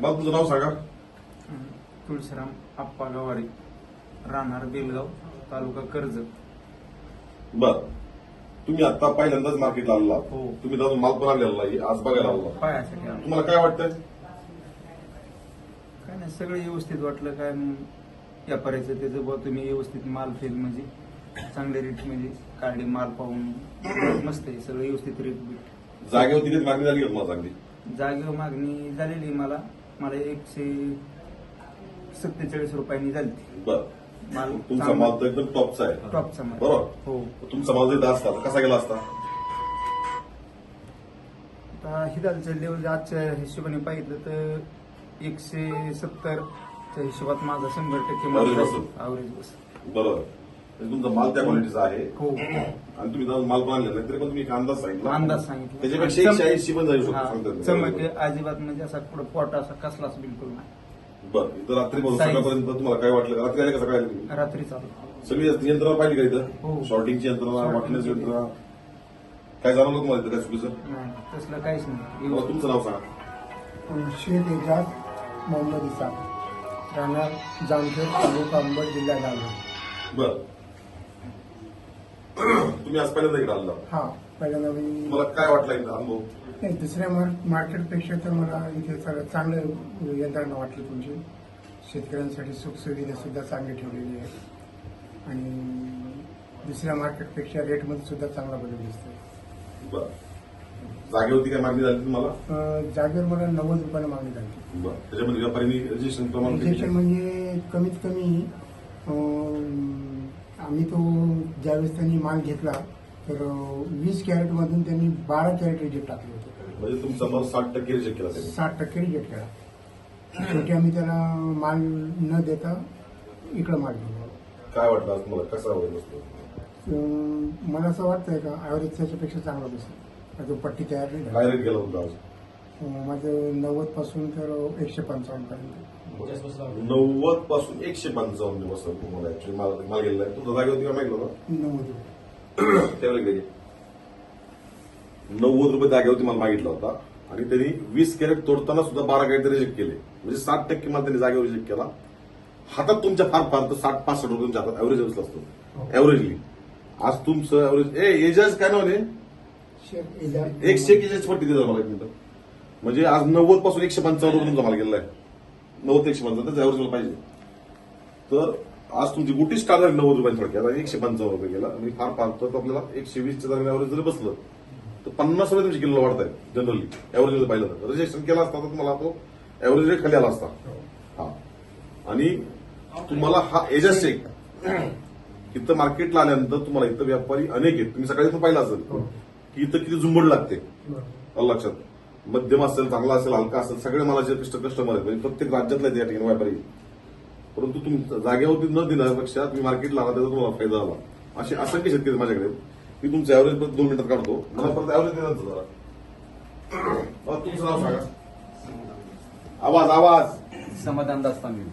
मला तुझं नाव सांगा. तुळशीराम आप्पा गवारी राहणार बेलगाव तालुका कर्जत बर. तुम्ही आता पहिल्यांदाच मार्केटला आलेला हो. तुम्ही जाऊन माल पण आणलेला नाही आज बघायला आलेला पायासाठी आलो. तुम्हाला काय वाटतंय? काय नाही सगळं व्यवस्थित वाटलं. काय म, व्यापाऱ्याचं त्याचं बुवा तुम्ही व्यवस्थित माल फेल म्हणजे चांगल्या रेट म्हणजे काढले माल पाहून मस्त आहे. सगळं व्यवस्थित रेट बीट जागेवर तिथेच मागणी झाली का तुम्हाला चांगली? जागेवर मागणी झालेली मला. मला एकशे सत्तेचाळीस रुपयांनी झाली बर. माल तुमचा चांगला- माल तर एकदम टॉपचा आहे. टॉपचा माल. बरोबर? हो. तुमचा माल जर असता. तर कसा गेला असता? आता हिदालच्या लेवल आजच्या हिशोबाने पाहिलं तर एकशे सत्तरच्या हिशोबात माझा शंभर टक्के Average बसेल. बस बरोबर. तुमचा माल त्या क्वालिटीचा आहे. हो. आणि तुम्ही जाऊन माल पण आणलेला नाही तरी पण तुम्ही एक अंदाज सांगितला. अंदाज सांगितला. त्याच्यापेक्षा एकशे ऐंशी पण जाऊ शकतो हा, सांगतात चमक अजिबात म्हणजे असा पुढे पोट असा कसलाच बिलकुल नाही. बरं. इथं रात्रीपासून Size. सकाळपर्यंत तुम्हाला काय वाटलं? रात्री आले का सकाळी? आले तुम्ही रात्री चालू. सगळी यंत्रणा पाहिली का हो. इथं शॉर्टिंगची यंत्रणा Sorting वाटण्याची. यंत्रणा. काय जाणवलं तुम्हाला इथं काय चुकीचं नाही तसलं काहीच नाही. मला तुमचं नाव सांगा. शेख एजाज मोहम्मद इसाक राहणार जामखेड तालुका अंबड जिल्हा जालना बर. तुम्ही आज पहिल्यांदा इकडे आला हा पहिल्यांदा मी मला काय वाटलं इथं अनुभव? नाही दुसऱ्या मार्क मार्केटपेक्षा तर मला इथे सगळं चांगलं यंत्रणा वाटली तुमची. शेतकऱ्यांसाठी सुखसुविधा सुद्धा चांगली ठेवलेली आहे. आणि दुसऱ्या मार्केटपेक्षा रेटमध्ये सुद्धा चांगला बदल दिसतोय. बर. जागेवरती काय मागणी झाली तुम्हाला? अं, जागेवर मला नव्वद रुपयाला मागणी झाली. बरं. त्याच्यामध्ये व्यापाऱ्यांनी रजिस्ट्रेशन प्रमाण किती? रिजेक्शन म्हणजे कमीत कमी अं, आम्ही तो ज्यावेळेस त्यांनी माल घेतला तर वीस कॅरेटमधून त्यांनी बारा कॅरेट रिजेक्ट टाकले होते. म्हणजे तुमचा माल साठ टक्के रिजेक्ट केला त्यांनी. साठ टक्के रिजेक्ट केला. शेवटी आम्ही त्याला माल न देता इकडं माल घेऊन आलो. काय वाटलं आज तुम्हाला? कसा होईल असतो अं, मला असं वाटतंय का ॲव्हरेज त्याच्यापेक्षा चांगला बसेल तो पट्टी तयार नाही झाली. गेला आज? अं, माझं नव्वदपासून तर एकशे पंचावन्न पर्यंत. नव्वदपासून एकशे पंचावन्न दिवस तुम्हाला ऍक्च्युली माल गेलेला आहे तुमचा मागितलं होतं नव्वद रुपये. त्यावेळी इकडे घे. नव्वद रुपये जागेवरती मला मागितला होता. आणि त्यांनी वीस कॅरेट तोडताना सुद्धा बारा कॅरेट रिजेक्ट केले. म्हणजे साठ टक्के माल त्यांनी जागेवर रिजेक्ट केला. हातात तुमच्या फार फार तर साठ पासष्ट रुपये तुमच्या हातात ऍव्हरेज असतो. ऍव्हरेजली आज तुमचं ऍव्हरेज ए एजाज काय नाव आहे? शेख एजाज एकशे एक एजाज पट्टी देतात मला एक मिनिट. म्हणजे आज नव्वदपासून एकशे पंचावन्न रुपये तुमचा माल गेलेला आहे. नव्वद ते एकशे पंचावन्न त्याचं ऍव्हरेज मला पाहिजे. तर आज तुमची गुटी स्टार्ट झाली नव्वद रुपयांनी थोडक्यात आणि एकशे पंचावन्न रुपये गेला. आणि फार फार तर आपल्याला एकशे वीसच्या दरम्यान ऍव्हरेज जरी बसलं तर पन्नास रुपये तुमची किलो वाढत आहे जनरली ऍव्हरेज पाहिलं तर. रजिस्ट्रेशन केला असता तर तुम्हाला तो ऍव्हरेज रेट खाली आला असता. हा. आणि तुम्हाला हा एजस चेक इथं मार्केटला आल्यानंतर तुम्हाला इथं व्यापारी अनेक आहेत. तुम्ही सकाळी पण पाहिलं असेल की इथं किती झुंबड लागते. लक्षात. मध्यम असेल चांगला असेल हलका असेल सगळे मला जे कस्टमर आहेत म्हणजे प्रत्येक राज्यातले या ठिकाणी व्यापारी. परंतु तुम्ही जागेवरती न दिल्यापेक्षा तुम्ही मार्केटला आला त्याचा तुम्हाला फायदा झाला असे असंख्य शेतकरी माझ्याकडे. मी तुमचं ऍव्हरेज परत दोन मिनिटात काढतो. मला परत ऍव्हरेज द्या ना जरा. तुमचं नाव सांगा. आवाज आवाज. समाधान दास्तामी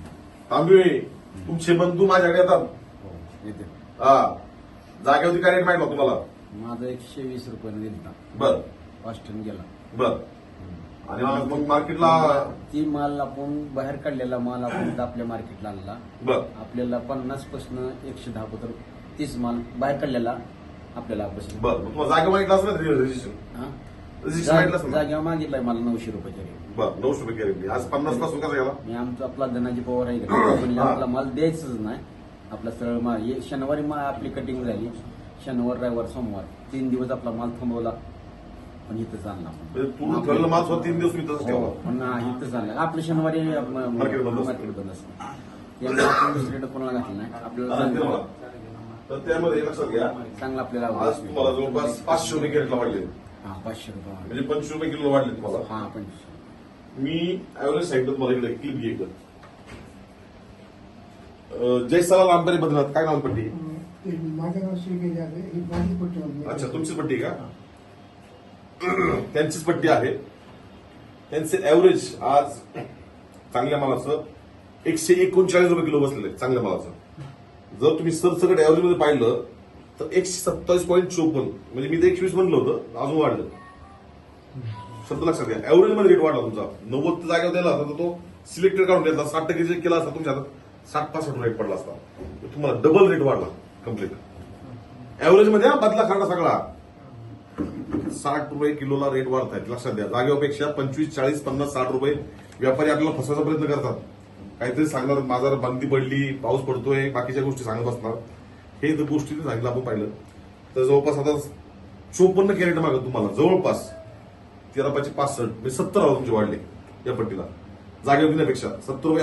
तांबे. तुमचे बंधू माझ्याकडे येतात. हो येते. हा. जागेवरती काय रेट माहिती तुम्हाला? माझं एकशे वीस रुपयाने दिलता. बर. पाच टन गेला. बर. आणि मग मार्केटला ती माल आपण बाहेर काढलेला माल आपण आपल्या मार्केटला आणला. आपल्याला पन्नास पासन एकशे दहा पत्र तीस माल बाहेर काढलेला आपल्याला जागा मागितलं रजिस्ट्रेशन मागितलाय मला नऊशे रुपयाच्या बर नऊशे रुपये आज पन्नासपासून कसा गेला? मी आमचा आपला धनाजी पवार आहे आपला माल द्यायचंच नाही. आपला सरळ माल शनिवारी आपली कटिंग झाली. शनिवार रविवार सोमवार. तीन दिवस आपला माल थांबवला. पण इथंच आणला आपण. म्हणजे तू ठरलं माझं स्वतः तीन दिवस मी तसंच हो, ठेवला पण इथंच आणलं आपलं शनिवारी मार्केट बंद असतं. मार्केट बंद असतं. यामुळे आपण दुसरीकडे कोणाला घातलं नाही. आपल्याला हा, ते मला. चांगलं तर त्यामध्ये लक्षात घ्या. चांगलं आपल्याला आज तुम्हाला जवळपास पाचशे रुपये कॅरेटला वाढले. हा पाचशे रुपये वाढले. म्हणजे पंचवीस रुपये किलो वाढले तुम्हाला. हा पंचवीस मी ऍव्हरेज सांगितलं तुम्हाला इकडे क्लिप घे इकडं अं, जयसाला लांबरी बद्रीनाथ काय नाव पट्टी? माझं नाव शेख एजाज आहे ही माझी. अच्छा तुमचीच पट्टी आहे का? त्यांचीच पट्टी आहे. त्यांचे ऍव्हरेज आज चांगल्या मालाचं एकशे एकोणचाळीस रुपये किलो बसलेलं आहे चांगल्या मालाचं. जर तुम्ही सरसकट ऍव्हरेजमध्ये पाहिलं तर एकशे सत्तावीस पॉईंट चोपन्न म्हणजे मी तर एकशे वीस म्हणलं होतं अजून वाढलं. शब्द लक्षात घ्या. ऍव्हरेजमध्ये रेट वाढला तुमचा. नव्वद जागेवर दिला असता तर तो सिलेक्टेड काढून द्यायचा. साठ टक्के जे केला असता तुमच्या हातात साठ पासष्ट रेट पडला असता. तुम्हाला डबल रेट वाढला कंप्लीट ऍव्हरेजमध्ये बदला खरडा सगळा. साठ रुपये किलोला रेट वाढत आहेत लक्षात द्या. जागेपेक्षा पंचवीस चाळीस पन्नास साठ रुपये व्यापारी आपल्याला फसवायचा प्रयत्न करतात. काहीतरी सांगणार बाजार बंदी पडली पाऊस पडतोय बाकीच्या गोष्टी सांगत बसणार. हे जर गोष्टी सांगितलं आपण पाहिलं. तर जवळपास आता चोपन्न कॅरेट मागत तुम्हाला जवळपास तेरा पाचशे पासष्ट म्हणजे सत्तर हजार तुमचे वाढले या पट्टीला. जागे घेण्यापेक्षा सत्तर रुपये